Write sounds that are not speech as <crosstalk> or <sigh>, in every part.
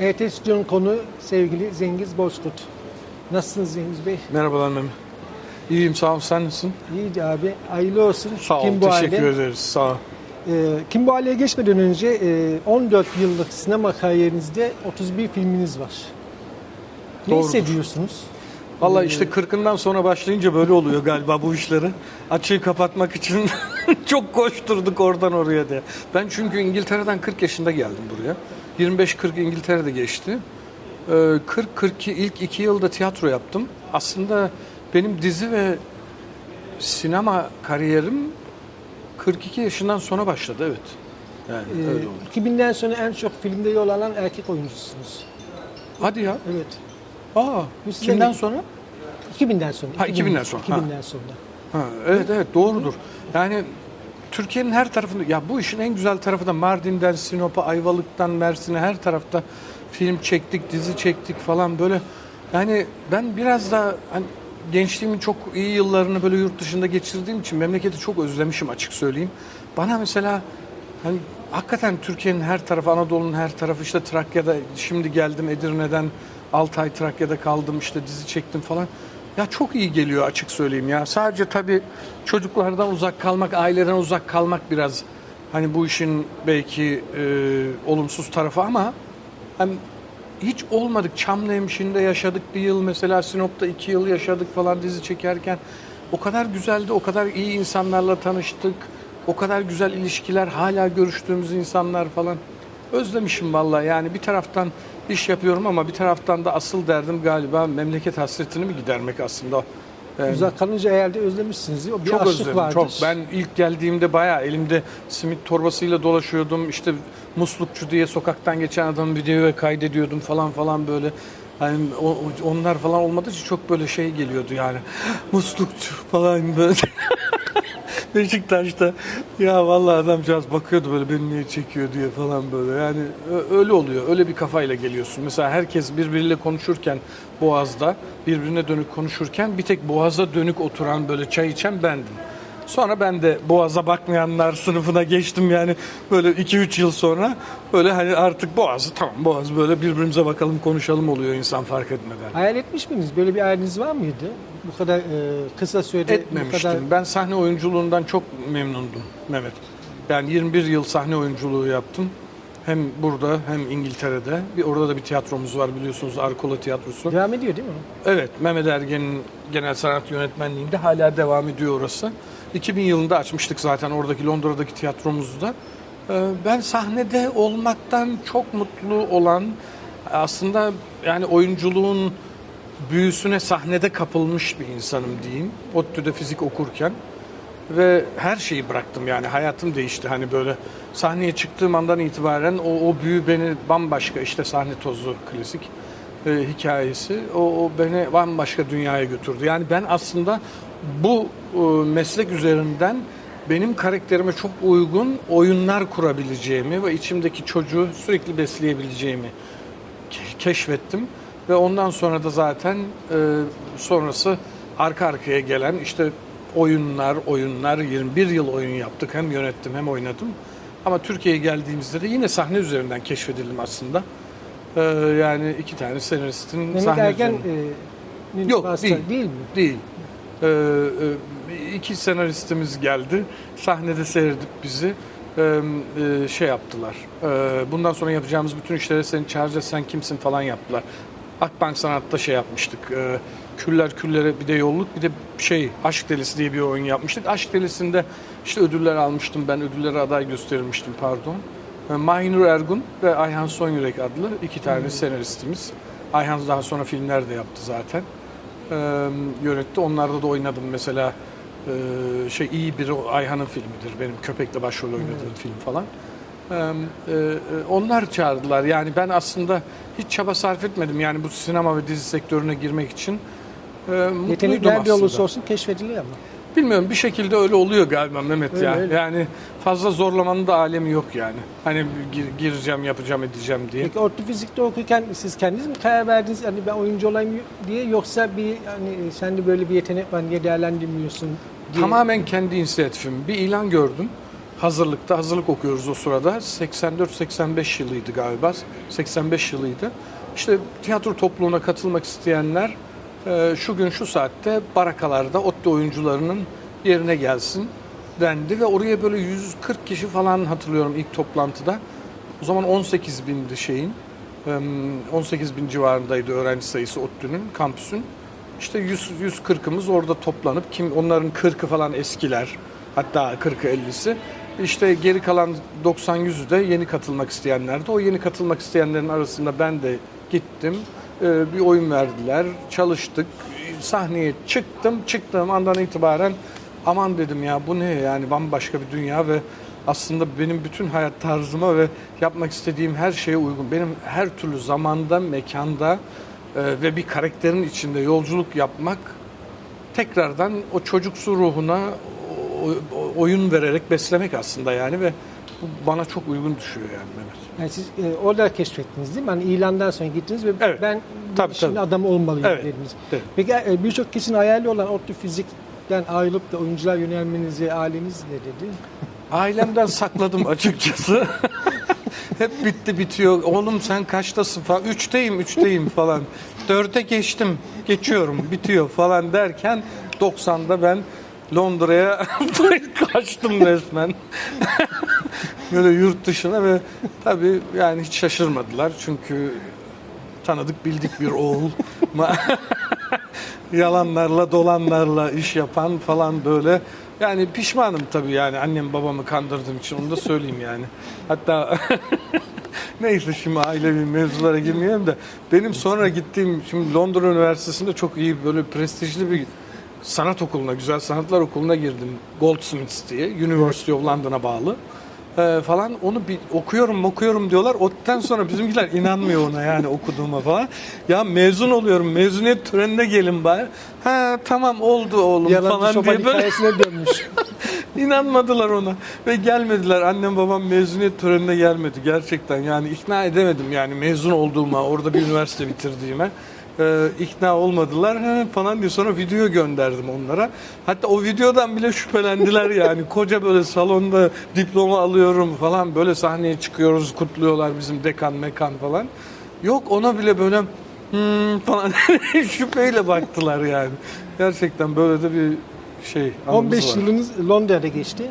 ET Stüdyo'nun konu sevgili Zengiz Bozkurt. Nasılsınız Zengiz Bey? Merhabalar Mehmet. İyiyim sağ ol sen nasılsın? İyiydi abi. Hayırlı olsun. Sağ ol Kim bu teşekkür halde? ederiz sağ ol. Ee, Kim bu hale geçmeden önce e, 14 yıllık sinema kariyerinizde 31 filminiz var. Ne Doğrudur. hissediyorsunuz? Valla işte 40'ından sonra başlayınca böyle oluyor galiba bu işleri. Açığı kapatmak için <laughs> çok koşturduk oradan oraya diye. Ben çünkü İngiltere'den 40 yaşında geldim buraya. 25-40 İngiltere'de geçti. Ee, 40-42 ilk iki yılda tiyatro yaptım. Aslında benim dizi ve sinema kariyerim 42 yaşından sonra başladı evet. Yani Ee, öyle oldu. 2000'den sonra en çok filmde yol alan erkek oyuncusunuz. Hadi ya. Evet. Aa, kimden sonra? 2000'den sonra. Ha, 2000'den sonra, ha. 2000'den sonra. Ha, evet evet doğrudur. Yani Türkiye'nin her tarafında ya bu işin en güzel tarafı da Mardin'den Sinop'a, Ayvalık'tan Mersin'e her tarafta film çektik, dizi çektik falan böyle. Yani ben biraz da hani gençliğimin çok iyi yıllarını böyle yurt dışında geçirdiğim için memleketi çok özlemişim açık söyleyeyim. Bana mesela hani hakikaten Türkiye'nin her tarafı, Anadolu'nun her tarafı işte Trakya'da şimdi geldim Edirne'den 6 ay Trakya'da kaldım işte dizi çektim falan. Ya çok iyi geliyor açık söyleyeyim ya. Sadece tabii çocuklardan uzak kalmak, aileden uzak kalmak biraz hani bu işin belki e, olumsuz tarafı ama hem hiç olmadık. Çamlıhemşin'de yaşadık bir yıl mesela Sinop'ta iki yıl yaşadık falan dizi çekerken. O kadar güzeldi, o kadar iyi insanlarla tanıştık. O kadar güzel ilişkiler, hala görüştüğümüz insanlar falan. Özlemişim vallahi yani bir taraftan iş yapıyorum ama bir taraftan da asıl derdim galiba memleket hasretini mi gidermek aslında. Yani Uzak kalınca herhalde özlemişsiniz. O bir çok özledim vardır. çok. Ben ilk geldiğimde bayağı elimde simit torbasıyla dolaşıyordum. İşte muslukçu diye sokaktan geçen adamı videoya kaydediyordum falan falan böyle. Hani o- onlar falan olmadığı için çok böyle şey geliyordu yani. <gasps> Muslukçu falan böyle. <laughs> <laughs> Beşiktaş'ta ya vallahi adamcağız bakıyordu böyle beni niye çekiyor diye falan böyle. Yani öyle oluyor. Öyle bir kafayla geliyorsun. Mesela herkes birbiriyle konuşurken Boğaz'da birbirine dönük konuşurken bir tek Boğaz'a dönük oturan böyle çay içen bendim. Sonra ben de Boğaz'a bakmayanlar sınıfına geçtim yani böyle 2-3 yıl sonra böyle hani artık Boğaz'ı tamam Boğaz böyle birbirimize bakalım konuşalım oluyor insan fark etmeden. Hayal etmiş miydiniz? Böyle bir hayaliniz var mıydı? Bu kadar e, kısa sürede bu Etmemiştim. kadar Ben sahne oyunculuğundan çok memnundum Mehmet. Yani 21 yıl sahne oyunculuğu yaptım. Hem burada hem İngiltere'de. Bir orada da bir tiyatromuz var biliyorsunuz Arkola Tiyatrosu. devam ediyor değil mi? Evet Mehmet Ergen'in genel sanat yönetmenliğinde hala devam ediyor orası. 2000 yılında açmıştık zaten oradaki Londra'daki tiyatromuzda. Ee, Ben sahnede olmaktan çok mutlu olan aslında yani oyunculuğun büyüsüne sahnede kapılmış bir insanım diyeyim. ODTÜ'de fizik okurken ve her şeyi bıraktım yani hayatım değişti hani böyle sahneye çıktığım andan itibaren o, o büyü beni bambaşka işte sahne tozu klasik e, hikayesi o, o beni bambaşka dünyaya götürdü. Yani ben aslında bu e, meslek üzerinden benim karakterime çok uygun oyunlar kurabileceğimi ve içimdeki çocuğu sürekli besleyebileceğimi ke- keşfettim ve ondan sonra da zaten e, sonrası arka arkaya gelen işte oyunlar, oyunlar 21 yıl oyun yaptık. Hem yönettim hem oynadım. Ama Türkiye'ye geldiğimizde de yine sahne üzerinden keşfedildim aslında. E, yani iki tane senaristin Mehmet sahne Ergen e, Yok, vasıta- değil. değil mi? Değil. Ee, e, iki senaristimiz geldi. Sahnede seyredip bizi e, e, şey yaptılar. E, bundan sonra yapacağımız bütün işlere seni çağıracağız sen kimsin falan yaptılar. Akbank Sanat'ta şey yapmıştık. E, küller küllere bir de yolluk bir de şey Aşk Delisi diye bir oyun yapmıştık. Aşk Delisi'nde işte ödüller almıştım ben ödüllere aday gösterilmiştim pardon. E, Mahinur Ergun ve Ayhan Sonyürek adlı iki tane senaristimiz. Ayhan daha sonra filmler de yaptı zaten e, yönetti. Onlarda da oynadım mesela e, şey iyi bir Ayhan'ın filmidir. Benim köpekle başrol oynadığım film falan. E, e, onlar çağırdılar. Yani ben aslında hiç çaba sarf etmedim. Yani bu sinema ve dizi sektörüne girmek için. E, mutluydum Yetenek nerede aslında. olursa olsun keşfediliyor ama. Bilmiyorum bir şekilde öyle oluyor galiba Mehmet Öyle, ya. öyle. Yani fazla zorlamanın da alemi yok yani. Hani gir- gireceğim, yapacağım, edeceğim diye. Peki orta fizikte okurken siz kendiniz mi karar verdiniz hani ben oyuncu olayım diye yoksa bir hani sende böyle bir yetenek var niye değerlendirmiyorsun diye. Tamamen kendi inisiyatifim. Bir ilan gördüm. hazırlıkta hazırlık okuyoruz o sırada. 84-85 yılıydı galiba. 85 yılıydı. İşte tiyatro topluluğuna katılmak isteyenler şu gün şu saatte barakalarda ODTÜ oyuncularının yerine gelsin dendi ve oraya böyle 140 kişi falan hatırlıyorum ilk toplantıda. O zaman 18 bindi şeyin. e, 18 bin civarındaydı öğrenci sayısı ODTÜ'nün, kampüsün. İşte 100, 140'ımız orada toplanıp kim onların 40'ı falan eskiler. Hatta 40'ı 50'si. İşte geri kalan 90-100'ü de yeni katılmak isteyenlerdi. O yeni katılmak isteyenlerin arasında ben de gittim. Ee, bir oyun verdiler. Çalıştık. Sahneye çıktım. Çıktığım andan itibaren aman dedim ya bu ne yani bambaşka bir dünya ve aslında benim bütün hayat tarzıma ve yapmak istediğim her şeye uygun. Benim her türlü zamanda, mekanda e, ve bir karakterin içinde yolculuk yapmak tekrardan o çocuksu ruhuna oyun vererek beslemek aslında yani ve bu bana çok uygun düşüyor yani Mehmet. Yani siz e, orada keşfettiniz değil mi? Hani ilandan sonra gittiniz ve Evet. ben Tabii, işin tabii. adamı olmalıyım Evet. dediniz. Evet. Peki e, birçok kişinin hayali olan ODTÜ fizikten ayrılıp da oyunculuğa yönelmenizi aileniz ne dedi? <laughs> Ailemden sakladım açıkçası. <laughs> Hep bitti bitiyor. Oğlum sen kaçtasın falan. Üçteyim, üçteyim falan. Dörde geçtim, geçiyorum, bitiyor falan derken 90'da ben Londra'ya <laughs> kaçtım resmen. <laughs> Böyle yurt dışına ve tabii yani hiç şaşırmadılar. Çünkü tanıdık bildik bir oğul. <laughs> Yalanlarla dolanlarla iş yapan falan böyle. Yani pişmanım tabii yani annem babamı kandırdığım için onu da söyleyeyim yani. Hatta neyse şimdi ailevi mevzulara girmeyelim de benim sonra gittiğim şimdi Londra Üniversitesi'nde çok iyi böyle prestijli bir sanat okuluna, güzel sanatlar okuluna girdim. Goldsmiths diye, University of London'a bağlı. Ee, falan onu bir okuyorum okuyorum diyorlar. Otten sonra bizimkiler inanmıyor ona yani okuduğuma falan. Ya mezun oluyorum. Mezuniyet törenine gelin bari. Ha tamam oldu oğlum Yalancı falan diye böyle hikayesine dönmüş. <laughs> İnanmadılar ona ve gelmediler. Annem babam mezuniyet törenine gelmedi gerçekten. Yani ikna edemedim yani mezun olduğuma, orada bir üniversite bitirdiğime. Ee, ikna olmadılar "He" falan diye sonra video gönderdim onlara. Hatta o videodan bile şüphelendiler <laughs> yani. Koca böyle salonda diploma alıyorum falan böyle sahneye çıkıyoruz kutluyorlar bizim dekan mekan falan. Yok ona bile böyle hmm falan <laughs> şüpheyle baktılar yani. Gerçekten böyle de bir şey anımız 15 var. yılınız Londra'da geçti.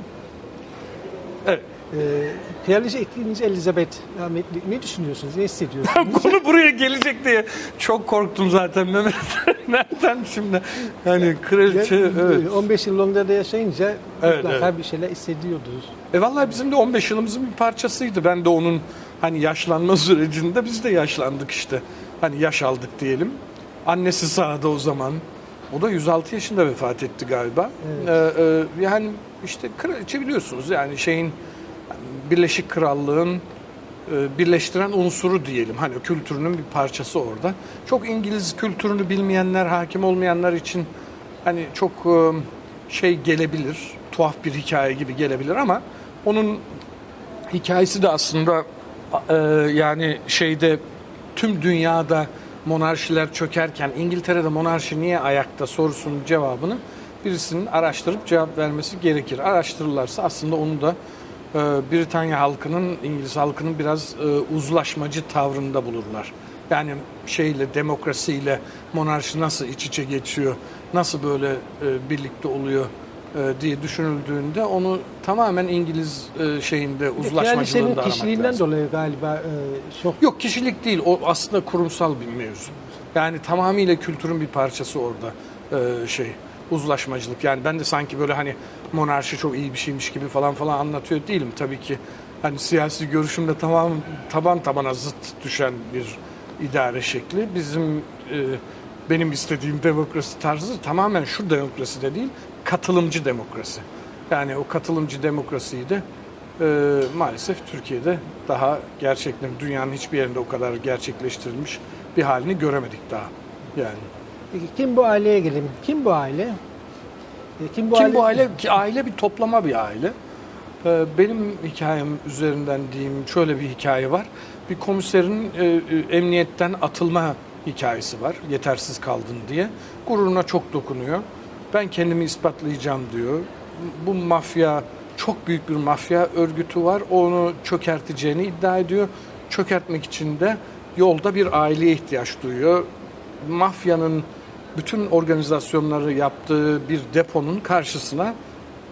Evet. Ee, Kraliçe ikinci Elizabeth rahmetli ne düşünüyorsunuz? Ne hissediyorsunuz? <laughs> Konu buraya gelecek diye çok korktum zaten Mehmet. <laughs> Nereden şimdi? Yani kraliçe evet. 15 yıl Londra'da yaşayınca Evet, mutlaka evet. bir şeyler hissediyordunuz. E vallahi bizim de 15 yılımızın bir parçasıydı. Ben de onun hani yaşlanma <laughs> sürecinde biz de yaşlandık işte. Hani yaş aldık diyelim. Annesi sağda o zaman. O da 106 yaşında vefat etti galiba. Ee, e, yani işte kraliçe biliyorsunuz yani şeyin Birleşik Krallığın e, birleştiren unsuru diyelim. Hani kültürünün bir parçası orada. Çok İngiliz kültürünü bilmeyenler, hakim olmayanlar için hani çok e, şey gelebilir, tuhaf bir hikaye gibi gelebilir ama onun hikayesi de aslında e, yani şeyde tüm dünyada monarşiler çökerken İngiltere'de monarşi niye ayakta sorusunun cevabını birisinin araştırıp cevap vermesi gerekir. Araştırırlarsa aslında onu da Britanya halkının, İngiliz halkının biraz e, uzlaşmacı tavrında bulurlar. Yani şeyle, demokrasiyle monarşi nasıl iç içe geçiyor, nasıl böyle e, birlikte oluyor e, diye düşünüldüğünde onu tamamen İngiliz şeyinde uzlaşmacılığında Kraliçenin aramak kişiliğinden lazım. dolayı galiba çok Yok kişilik değil. O aslında kurumsal bir mevzu. Yani tamamıyla kültürün bir parçası orada şey uzlaşmacılık. Yani ben de sanki böyle hani monarşi çok iyi bir şeymiş gibi falan falan anlatıyor değilim. Tabii ki hani siyasi görüşümde tamam taban tabana zıt düşen bir idare şekli. Bizim e, benim istediğim demokrasi tarzı tamamen şu demokrasi de değil, katılımcı demokrasi. Yani o katılımcı demokrasiyi de ee, maalesef Türkiye'de daha gerçekten dünyanın hiçbir yerinde o kadar gerçekleştirilmiş bir halini göremedik daha. Yani. Peki kim bu aileye gelelim? Kim bu aile? E, kim bu Kim aile? bu aile? Ki aile bir toplama bir aile. Ee, benim hikayem üzerinden diyeyim şöyle bir hikaye var. Bir komiserin e, e, emniyetten atılma hikayesi var. Yetersiz kaldın diye. Gururuna çok dokunuyor. Ben kendimi ispatlayacağım diyor. Bu mafya çok büyük bir mafya örgütü var. Onu çökerteceğini iddia ediyor. Çökertmek için de yolda bir aileye ihtiyaç duyuyor. Mafyanın bütün organizasyonları yaptığı bir deponun karşısına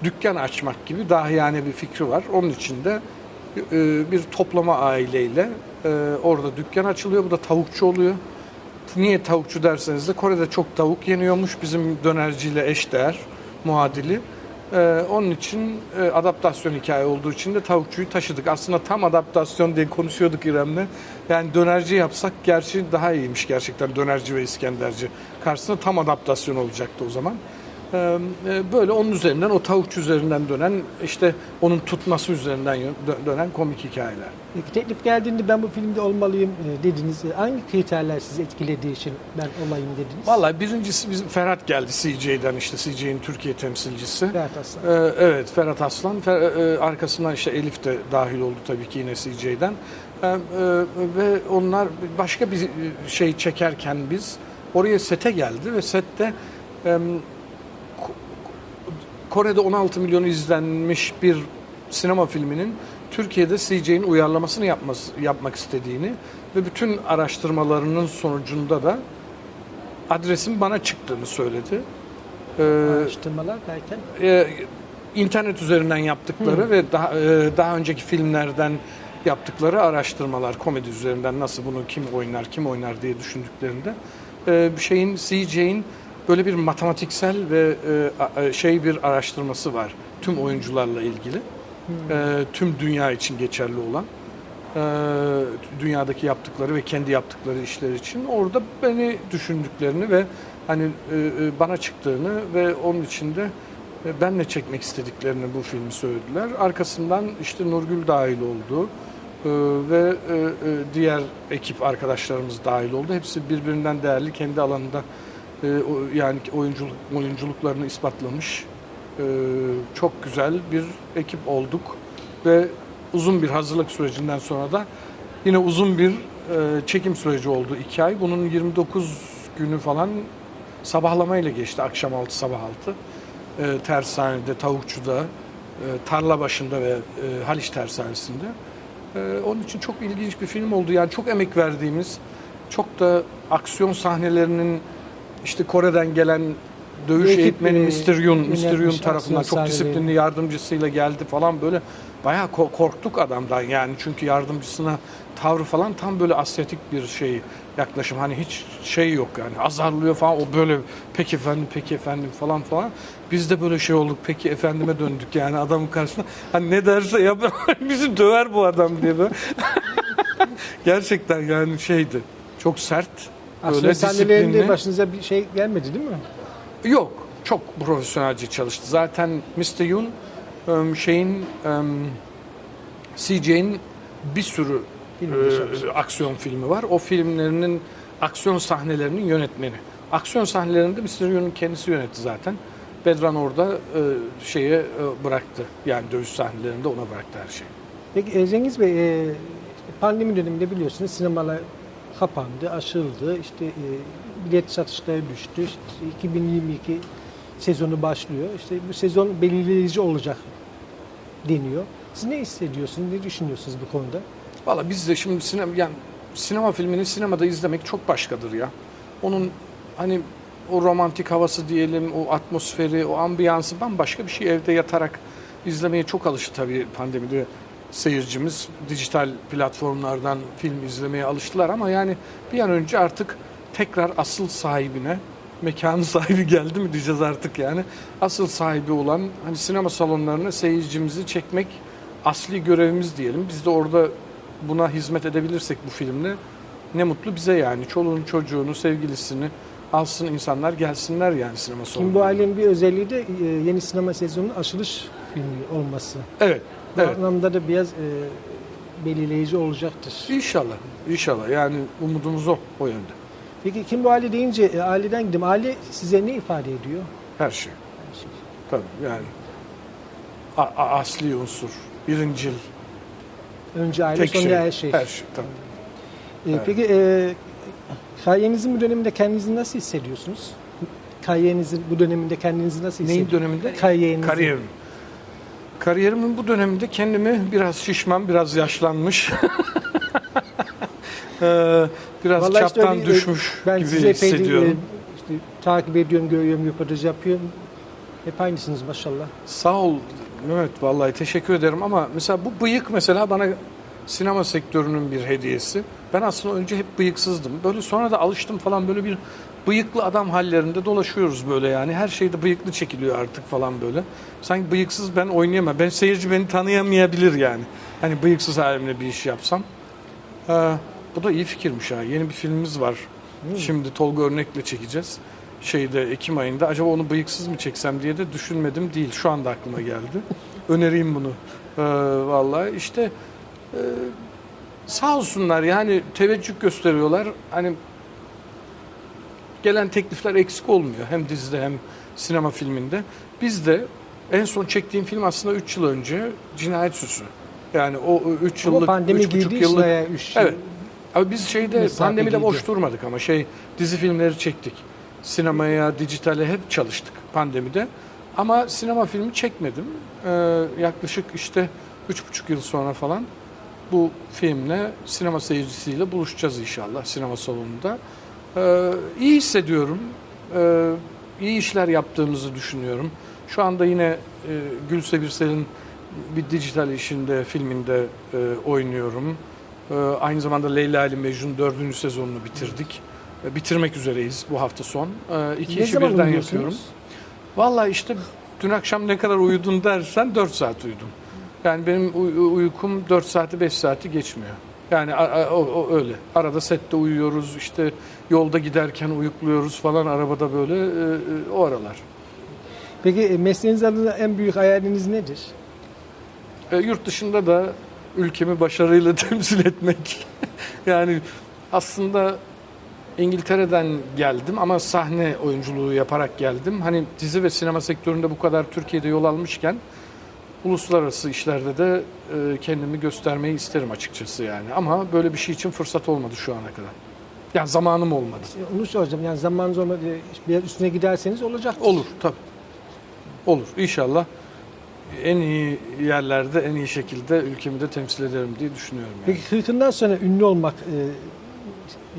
dükkan açmak gibi daha yani bir fikri var. Onun için de e, bir toplama aileyle e, orada dükkan açılıyor. Bu da tavukçu oluyor. Niye tavukçu derseniz de Kore'de çok tavuk yeniyormuş bizim dönerciyle eşdeğer muadili. Ee, onun için e, adaptasyon hikaye olduğu için de tavukçuyu taşıdık. Aslında tam adaptasyon diye konuşuyorduk İrem'le. Yani dönerci yapsak gerçi daha iyiymiş gerçekten dönerci ve İskenderci. Karşısında tam adaptasyon olacaktı o zaman. E, böyle onun üzerinden o tavukçu üzerinden dönen işte onun tutması üzerinden dö- dönen komik hikayeler. Peki teklif geldiğinde ben bu filmde olmalıyım e, dediniz. E, Hangi kriterler sizi etkilediği için ben olayım dediniz? Vallahi birincisi bizim Ferhat geldi CJ'den işte CJ'nin Türkiye temsilcisi. Ferhat Aslan. Ee, evet Ferhat Aslan. Fer- e, arkasından işte Elif de dahil oldu tabii ki yine CJ'den. E, ve onlar başka bir şey çekerken biz oraya sete geldi ve sette e, Kore'de 16 milyon izlenmiş bir sinema filminin Türkiye'de CJ'nin uyarlamasını yapması, yapmak istediğini ve bütün araştırmalarının sonucunda da adresin bana çıktığını söyledi. Ee, Araştırmalar derken e, internet üzerinden yaptıkları ve daha e, daha önceki filmlerden yaptıkları araştırmalar komedi üzerinden nasıl bunu kim oynar kim oynar diye düşündüklerinde e, şeyin CJ'in böyle bir matematiksel ve e, e, şey bir araştırması var tüm oyuncularla ilgili E, tüm dünya için geçerli olan e, dünyadaki yaptıkları ve kendi yaptıkları işler için orada beni düşündüklerini ve hani e, bana çıktığını ve onun için de e, benle çekmek istediklerini bu filmi söylediler. Arkasından işte Nurgül dahil oldu ve e, diğer ekip arkadaşlarımız dahil oldu. Hepsi birbirinden değerli kendi alanında yani oyunculuk oyunculuklarını ispatlamış e, çok güzel bir ekip olduk ve uzun bir hazırlık sürecinden sonra da yine uzun bir e, çekim süreci oldu iki ay. Bunun 29 günü falan sabahlamayla geçti akşam 6 sabah 6 e, tersanede, tavukçuda, e, tarla başında ve e, Haliç tersanesinde. Onun için çok ilginç bir film oldu. Yani çok emek verdiğimiz, çok da aksiyon sahnelerinin işte Kore'den gelen dövüş Ekip, eğitmeni e, Mr. Yun, Mr. Yun tarafından çok disiplinli yardımcısıyla geldi falan böyle. Bayağı ko- korktuk adamdan yani. Çünkü yardımcısına tavrı falan tam böyle asyatik bir şey yaklaşım. Hani hiç şey yok yani. Azarlıyor falan. O böyle peki efendim peki efendim falan falan. Biz de böyle şey olduk. Peki efendime döndük. Yani adamın karşısında hani ne derse yap <laughs> bizi döver bu adam diye böyle. <laughs> Gerçekten yani şeydi. Çok sert böyle sahnelerinde başınıza bir şey gelmedi değil mi? Yok. Çok profesyonelce çalıştı. Zaten Mr. Yoon em, şeyin em, CJ'in bir sürü e, aksiyon filmi var. O filmlerinin aksiyon sahnelerinin yönetmeni. Aksiyon sahnelerinde Mr. Yoon'un kendisi yönetti zaten. Bedran orada e, şeye e, bıraktı. Yani dövüş sahnelerinde ona bıraktı her şeyi. Peki e, Cengiz Bey, e, pandemi döneminde biliyorsunuz sinemalar kapandı, aşıldı. İşte e, bilet satışları düştü. İşte 2022 sezonu başlıyor. İşte bu sezon belirleyici olacak deniyor. Siz ne hissediyorsunuz, ne düşünüyorsunuz bu konuda? Valla biz de şimdi sinema yani sinema filmini sinemada izlemek çok başkadır ya. Onun hani o romantik havası diyelim, o atmosferi, o ambiyansı bambaşka bir şey. Evde yatarak izlemeye çok alıştı tabii pandemide seyircimiz. Dijital platformlardan film izlemeye alıştılar ama yani bir an önce artık tekrar asıl sahibine, mekanın <laughs> sahibi geldi mi diyeceğiz artık yani. Asıl sahibi olan hani sinema salonlarına seyircimizi çekmek asli görevimiz diyelim. Biz de orada buna hizmet edebilirsek bu filmle ne mutlu bize yani. Çoluğunu, çocuğunu, sevgilisini alsın insanlar gelsinler yani sinema salonuna. bu ailenin bir özelliği de e, yeni sinema sezonunun açılış filmi olması. Evet. Bu Evet. anlamda da biraz e, belirleyici olacaktır. İnşallah. İnşallah. Yani umudumuz o o yönde. Peki kim bu aile deyince e, aileden gidelim. Aile size ne ifade ediyor? Her şey. Tabii yani a- a- asli unsur, birincil, Önce aile sonra şey. her şey. Her şey tabii. E, Evet. Peki e, kariyerinizin bu döneminde kendinizi nasıl hissediyorsunuz? Kariyerinizin bu döneminde kendinizi nasıl Neyin hissediyorsunuz? döneminde? Kariyerinizin. Kariyerim. Kariyerimin bu döneminde kendimi biraz şişman, biraz yaşlanmış, <laughs> biraz Vallahi işte çaptan öyle, düşmüş ben gibi epeydir, hissediyorum. e, işte, takip ediyorum, görüyorum, röportaj yapıyorum. Hep aynısınız maşallah. Sağ ol Mehmet vallahi teşekkür ederim ama mesela bu bıyık mesela bana sinema sektörünün bir hediyesi. Ben aslında önce hep bıyıksızdım. Böyle sonra da alıştım falan böyle bir bıyıklı adam hallerinde dolaşıyoruz böyle yani. Her şeyde bıyıklı çekiliyor artık falan böyle. Sanki bıyıksız ben oynayamam. Ben seyirci beni tanıyamayabilir yani. Hani bıyıksız halimle bir iş yapsam. Ee, bu da iyi fikirmiş ha. Yeni bir filmimiz var. Şimdi Tolga Örnek'le çekeceğiz. Şeyde Ekim ayında. Acaba onu bıyıksız mı çeksem diye de düşünmedim değil. Şu anda aklıma geldi. <laughs> Önereyim bunu. Ee, vallahi işte e, sağ olsunlar yani teveccüh gösteriyorlar. Hani gelen teklifler eksik olmuyor. Hem dizide hem sinema filminde. Biz de en son çektiğim film aslında 3 yıl önce Cinayet Süsü. Yani o 3 Ama yıllık, pandemi 3,5 girdi yıllık işte. Üç, Evet. Abi biz şeyde pandemide boş girdi. durmadık ama şey dizi filmleri çektik. Sinemaya, dijitale hep çalıştık pandemide. Ama sinema filmi çekmedim. Ee, yaklaşık işte üç buçuk yıl sonra falan bu filmle sinema seyircisiyle buluşacağız inşallah sinema salonunda. Ee, iyi hissediyorum. Ee, iyi işler yaptığımızı düşünüyorum. Şu anda yine e, Gülse Birsel'in bir dijital işinde, filminde e, oynuyorum. Ee, aynı zamanda Leyla ile Mecnun dördüncü sezonunu bitirdik. Ee, bitirmek üzereyiz bu hafta son. Ee, iki Ne işi birden yapıyorum. Vallahi işte dün akşam ne kadar uyudun dersen 4 saat uyudum. Yani benim uy- uykum 4 saati 5 saati geçmiyor. Yani o, o öyle. Arada sette uyuyoruz, işte yolda giderken uyukluyoruz falan arabada böyle e, e, o aralar. Peki e, mesleğiniz adına en büyük hayaliniz nedir? E, yurt dışında da ülkemi başarıyla <laughs> temsil etmek. <laughs> yani aslında İngiltere'den geldim ama sahne oyunculuğu yaparak geldim. Hani dizi ve sinema sektöründe bu kadar Türkiye'de yol almışken uluslararası işlerde de e, kendimi göstermeyi isterim açıkçası yani. Ama böyle bir şey için fırsat olmadı şu ana kadar. Yani zamanım olmadı. E, Onu soracağım. Yani zamanınız olmadı. e, Biraz üstüne giderseniz olacak. Olur tabii. Olur İnşallah En iyi yerlerde en iyi şekilde ülkemi de temsil ederim diye düşünüyorum yani. Peki kırkından sonra ünlü olmak e,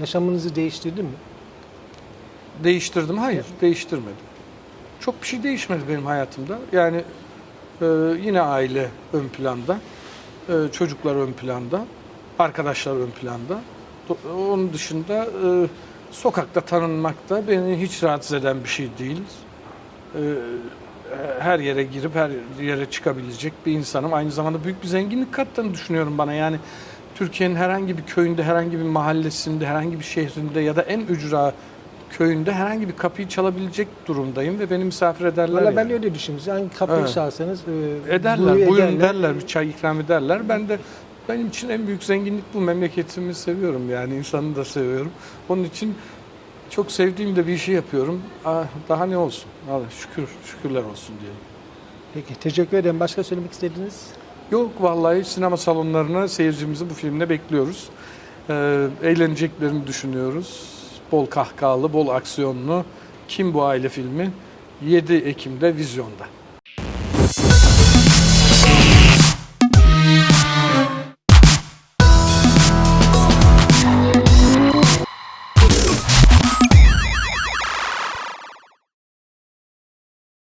yaşamınızı değiştirdi mi? Değiştirdim. Hayır, değiştirmedim. Çok bir şey değişmedi benim hayatımda. Yani e, yine aile ön planda, e, çocuklar ön planda, arkadaşlar ön planda. Onun dışında e, sokakta tanınmak da beni hiç rahatsız eden bir şey değil. E, her yere girip her yere çıkabilecek bir insanım. Aynı zamanda büyük bir zenginlik kattığını düşünüyorum bana. Yani Türkiye'nin herhangi bir köyünde, herhangi bir mahallesinde, herhangi bir şehrinde ya da en ücra köyünde herhangi bir kapıyı çalabilecek durumdayım ve beni misafir ederler. Valla ben yani. öyle düşünüyorum. Hangi kapıyı Evet. çalsanız e, Ederler, buyur buyurun derler, bir çay ikram ederler. Ben de benim için en büyük zenginlik bu. Memleketimi seviyorum yani, insanı da seviyorum. Onun için çok sevdiğim de bir işi yapıyorum. Ah, Daha ne olsun? Allah şükür, şükürler olsun diyelim. Peki teşekkür ederim. Başka söylemek istediğiniz? Yok vallahi sinema salonlarına seyircimizi bu filmde bekliyoruz. Ee, eğleneceklerini düşünüyoruz. Bol kahkahalı, bol aksiyonlu. Kim bu aile filmi? 7 Ekim'de vizyonda.